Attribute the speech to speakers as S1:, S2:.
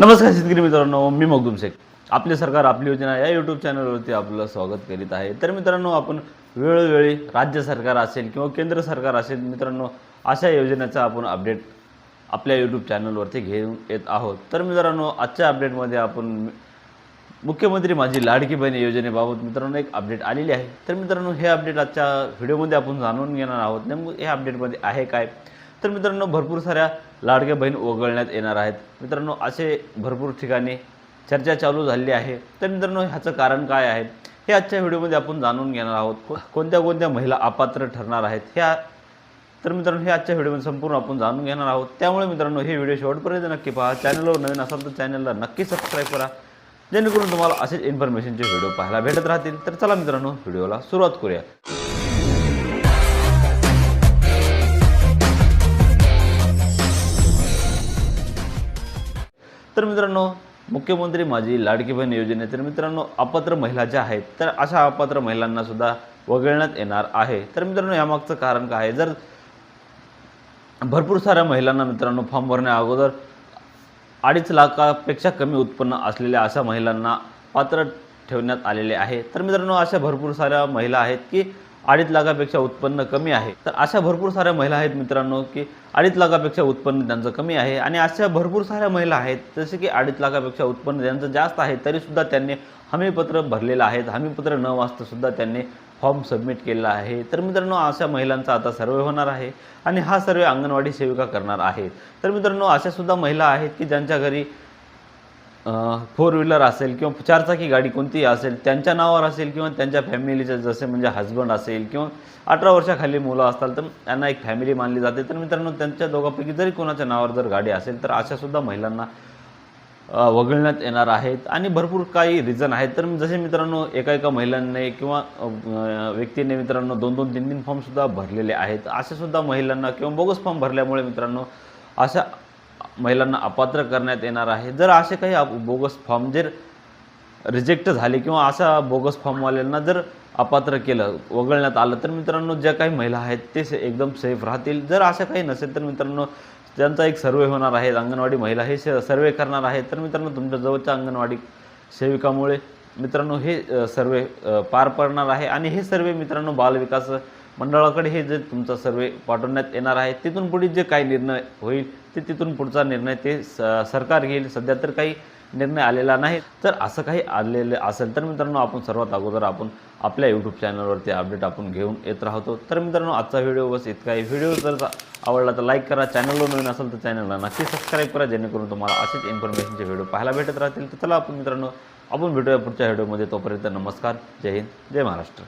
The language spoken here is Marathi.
S1: नमस्कार शेतकरी मित्रांनो मी मगदुम शेख. आपले सरकार आपली योजना या यूट्यूब चॅनलवरती आपलं स्वागत करीत आहे. तर मित्रांनो आपण वेळोवेळी राज्य सरकार असेल किंवा केंद्र सरकार असेल मित्रांनो अशा योजनेचा आपण अपडेट आपल्या यूट्यूब चॅनलवरती घेऊन येत आहोत. तर मित्रांनो आजच्या अपडेटमध्ये आपण मुख्यमंत्री माझी लाडकी बहिणी योजनेबाबत मित्रांनो एक अपडेट आलेली आहे. तर मित्रांनो हे अपडेट आजच्या व्हिडिओमध्ये आपण जाणून घेणार आहोत. नेमकं हे अपडेटमध्ये आहे काय? तर मित्रांनो भरपूर साऱ्या लाडक्या बहीण वगळण्यात येणार आहेत. मित्रांनो असे भरपूर ठिकाणी चर्चा चालू झालेली आहे. तर मित्रांनो ह्याचं कारण काय आहे? हे आजच्या व्हिडिओमध्ये आपण जाणून घेणार आहोत. कोणत्या कोणत्या महिला अपात्र ठरणार आहेत? ह्या तर मित्रांनो हे आजच्या व्हिडिओमध्ये संपूर्ण आपण जाणून घेणार आहोत. त्यामुळे मित्रांनो हे व्हिडिओ शेवटपर्यंत नक्की पहा. चॅनलवर नवीन असाल तर चॅनलला नक्की सबस्क्राईब करा. जेणेकरून तुम्हाला असेच इन्फॉर्मेशनचे व्हिडिओ पाहायला भेटत राहतील. तर चला मित्रांनो व्हिडिओला सुरुवात करूया. तर मित्रांनो मुख्यमंत्री माझी लाडकी बहीण योजनेतील तर मित्रांनो अपात्र महिला ज्या आहेत तर अशा अपात्र महिलांना सुद्धा वगळण्यात येणार आहे. तर मित्रांनो यामागचं कारण काय आहे? जर भरपूर साऱ्या महिलांना मित्रांनो फॉर्म भरण्या अगोदर अडीच लाखापेक्षा कमी उत्पन्न असलेल्या अशा महिलांना पात्र ठेवण्यात आलेले आहे. तर मित्रांनो अशा भरपूर साऱ्या महिला आहेत की अडीच लाखापेक्षा उत्पन्न कमी आहे. तर अशा भरपूर साऱ्या महिला आहेत मित्रांनो की अडीच लाखापेक्षा उत्पन्न त्यांचं कमी आहे आणि अशा भरपूर साऱ्या महिला आहेत जसे की अडीच लाखापेक्षा उत्पन्न त्यांचं जास्त आहे तरीसुद्धा त्यांनी हमीपत्र भरलेलं आहे. हमीपत्र न वाचतासुद्धा त्यांनी फॉर्म सबमिट केलेला आहे. तर मित्रांनो अशा महिलांचा आता सर्वे होणार आहे आणि हा सर्वे अंगणवाडी सेविका करणार आहे. तर मित्रांनो अशा सुद्धा महिला आहेत की ज्यांच्या घरी फोर व्हीलर असेल किंवा चारचाकी गाडी कोणतीही असेल त्यांच्या नावावर असेल किंवा त्यांच्या फॅमिलीचे जसे म्हणजे हजबंड असेल किंवा अठरा वर्षाखाली मुलं असतात तर त्यांना एक फॅमिली मानली जाते. तर मित्रांनो त्यांच्या दोघांपैकी जरी कोणाच्या नावावर जर गाडी असेल तर अशासुद्धा महिलांना वगळण्यात येणार आहेत. आणि भरपूर काही रिझन आहेत. तर जसे मित्रांनो एका एका महिलांनी किंवा व्यक्तीने मित्रांनो दोन दोन तीन तीन फॉर्मसुद्धा भरलेले आहेत. अशासुद्धा महिलांना किंवा बोगस फॉर्म भरल्यामुळे मित्रांनो अशा महिलांना अपात्र करण्यात येणार आहे. जर असे काही बोगस फॉर्म जर रिजेक्ट झाले किंवा अशा बोगस फॉर्मवाल्यांना जर अपात्र केलं वगळण्यात आलं तर मित्रांनो ज्या काही महिला आहेत ते से- एकदम सेफ राहतील. जर असं काही नसेल तर मित्रांनो त्यांचा एक सर्वे होणार आहे अंगणवाडी महिला हे सर्वे करणार आहे तर मित्रांनो तुमच्या जवळच्या अंगणवाडी सेविकामुळे मित्रांनो हे सर्वे पार पडणार आहे. आणि हे सर्वे मित्रांनो बालविकास मंडळाकडे हे जे तुमचा सर्वे पाठवण्यात येणार आहे तिथून पुढे जे काही निर्णय होईल ते तिथून पुढचा निर्णय ते स- सरकार घेईल. सध्या तर काही निर्णय आलेला नाही. तर असं काही आलेलं असेल तर मित्रांनो आपण सर्वात अगोदर आपण आपल्या यूट्यूब चॅनलवरती अपडेट आपण घेऊन येत राहतो. तर मित्रांनो आजचा व्हिडिओ बस इतका आहे. व्हिडिओ जर आवडला तर लाईक करा. चॅनलवर नवीन असेल तर चॅनलला नक्की सबस्क्राईब करा. जेणेकरून तुम्हाला असेच इन्फॉर्मेशनचे व्हिडिओ पाहायला भेटत राहतील. तर चला आपण मित्रांनो आपण भेटूया पुढच्या व्हिडिओमध्ये. तोपर्यंत नमस्कार. जय हिंद. जय महाराष्ट्र.